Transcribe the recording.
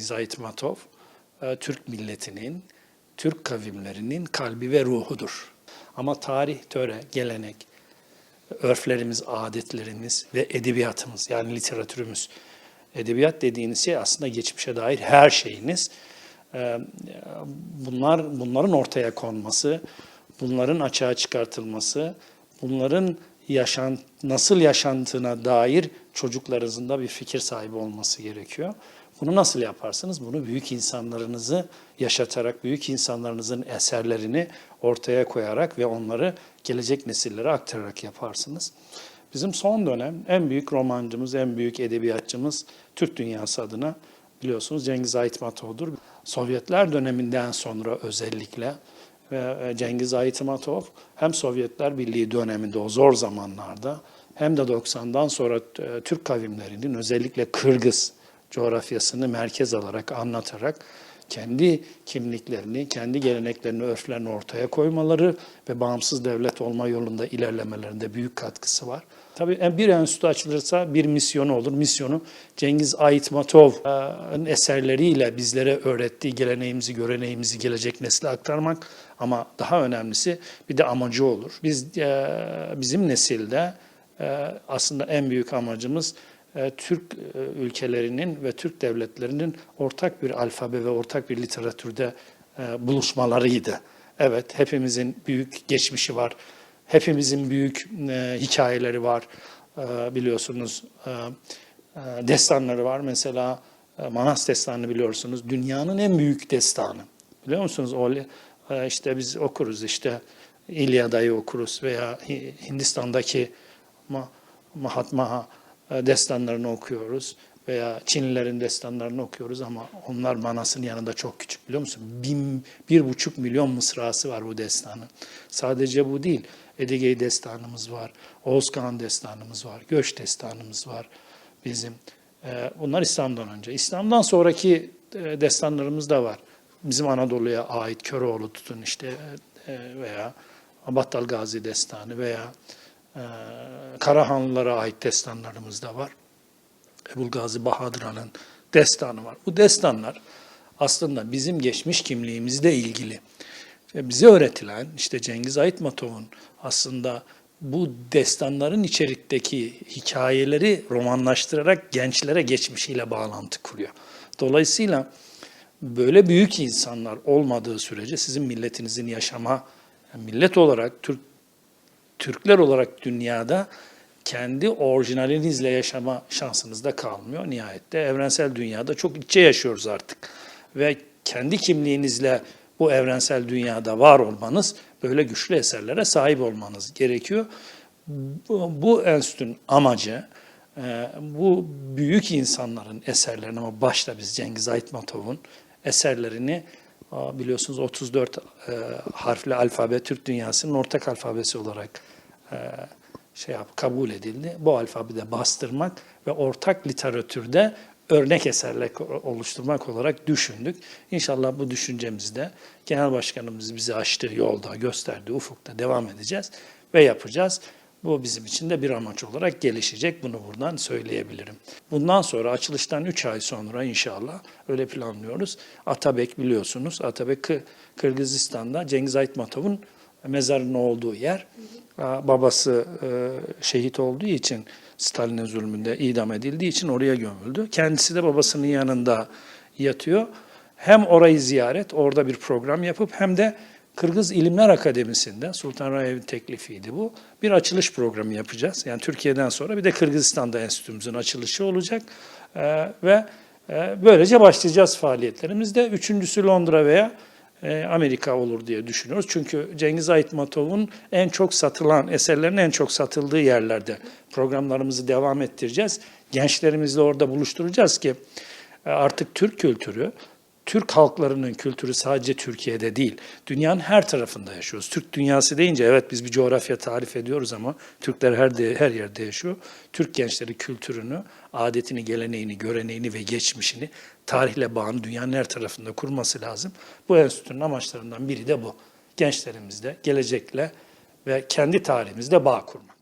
Cengiz Aytmatov, e, Türk milletinin, Türk kavimlerinin kalbi ve ruhudur. Ama tarih, töre, gelenek, örflerimiz, adetlerimiz ve edebiyatımız yani literatürümüz. Edebiyat dediğiniz şey aslında geçmişe dair her şeyiniz. Ee, Bunlar bunların ortaya konması, bunların açığa çıkartılması, bunların yaşan nasıl yaşantığına dair çocuklarınızın da bir fikir sahibi olması gerekiyor. Bunu nasıl yaparsınız? Bunu büyük insanlarınızı yaşatarak, büyük insanlarınızın eserlerini ortaya koyarak ve onları gelecek nesillere aktararak yaparsınız. Bizim son dönem en büyük romancımız, en büyük edebiyatçımız Türk dünyası adına biliyorsunuz Cengiz Aytmatov'dur. Sovyetler döneminden sonra özellikle ve Cengiz Aytmatov hem Sovyetler Birliği döneminde o zor zamanlarda hem de 90'dan sonra e, Türk kavimlerinin özellikle Kırgız coğrafyasını merkez alarak anlatarak kendi kimliklerini, kendi geleneklerini, örflerini ortaya koymaları ve bağımsız devlet olma yolunda ilerlemelerinde büyük katkısı var. Tabii bir enstitü açılırsa bir misyonu olur. Misyonu Cengiz Aytmatov'un eserleriyle bizlere öğrettiği geleneğimizi, göreneğimizi gelecek nesle aktarmak ama daha önemlisi bir de amacı olur. Biz e, bizim nesilde e, aslında en büyük amacımız Türk e, ülkelerinin ve Türk devletlerinin ortak bir alfabe ve ortak bir literatürde e, buluşmalarıydı. Evet, hepimizin büyük geçmişi var. Hepimizin büyük hikayeleri var. Biliyorsunuz destanları var. Mesela Manas destanı biliyorsunuz. Dünyanın en büyük destanı. Biliyor musunuz? O işte biz okuruz işte İlyada'yı okuruz veya Hindistan'daki Mahatma destanlarını okuyoruz veya Çinlilerin destanlarını okuyoruz ama onlar manasının yanında çok küçük biliyor musun? Bin, bir buçuk milyon mısrası var bu destanın. Sadece bu değil. Edigey destanımız var, Oğuz Kağan destanımız var, Göç destanımız var bizim. Bunlar İslam'dan önce. İslam'dan sonraki destanlarımız da var. Bizim Anadolu'ya ait Köroğlu tutun işte veya Battal Gazi destanı veya Karahanlılara ait destanlarımız da var. Ebul Gazi Bahadır destanı var. Bu destanlar aslında bizim geçmiş kimliğimizle ilgili ve bize öğretilen işte Cengiz Aytmatov'un aslında bu destanların içerikteki hikayeleri romanlaştırarak gençlere geçmişiyle bağlantı kuruyor. Dolayısıyla böyle büyük insanlar olmadığı sürece sizin milletinizin yaşama, millet olarak Türk Türkler olarak dünyada kendi orijinalinizle yaşama şansınız da kalmıyor. Nihayette evrensel dünyada çok içe yaşıyoruz artık. Ve kendi kimliğinizle bu evrensel dünyada var olmanız, böyle güçlü eserlere sahip olmanız gerekiyor. Bu, bu enstitünün amacı, e, bu büyük insanların eserlerini ama başta biz Cengiz Aytmatov'un eserlerini biliyorsunuz 34 e, harfli alfabe Türk dünyasının ortak alfabesi olarak e, şey yap, kabul edildi. Bu alfabede bastırmak ve ortak literatürde örnek eserler oluşturmak olarak düşündük. İnşallah bu düşüncemizde Genel Başkanımız bizi açtığı yolda, gösterdiği ufukta devam edeceğiz ve yapacağız. Bu bizim için de bir amaç olarak gelişecek. Bunu buradan söyleyebilirim. Bundan sonra açılıştan 3 ay sonra inşallah öyle planlıyoruz. Atabek biliyorsunuz. Atabek Kırgızistan'da Cengiz Aytmatov'un mezarının olduğu yer. Babası e, şehit olduğu için Stalin'in zulmünde idam edildiği için oraya gömüldü. Kendisi de babasının yanında yatıyor. Hem orayı ziyaret, orada bir program yapıp hem de Kırgız İlimler Akademisi'nde Sultan Rayev'in teklifiydi bu. Bir açılış programı yapacağız. Yani Türkiye'den sonra bir de Kırgızistan'da enstitümüzün açılışı olacak. Ee, ve e, böylece başlayacağız faaliyetlerimizde. Üçüncüsü Londra veya e, Amerika olur diye düşünüyoruz. Çünkü Cengiz Aytmatov'un en çok satılan, eserlerin en çok satıldığı yerlerde programlarımızı devam ettireceğiz. Gençlerimizle orada buluşturacağız ki e, artık Türk kültürü Türk halklarının kültürü sadece Türkiye'de değil, dünyanın her tarafında yaşıyoruz. Türk dünyası deyince evet biz bir coğrafya tarif ediyoruz ama Türkler her de, her yerde yaşıyor. Türk gençleri kültürünü, adetini, geleneğini, göreneğini ve geçmişini tarihle bağını dünyanın her tarafında kurması lazım. Bu enstitünün amaçlarından biri de bu. Gençlerimizde gelecekle ve kendi tarihimizde bağ kurmak.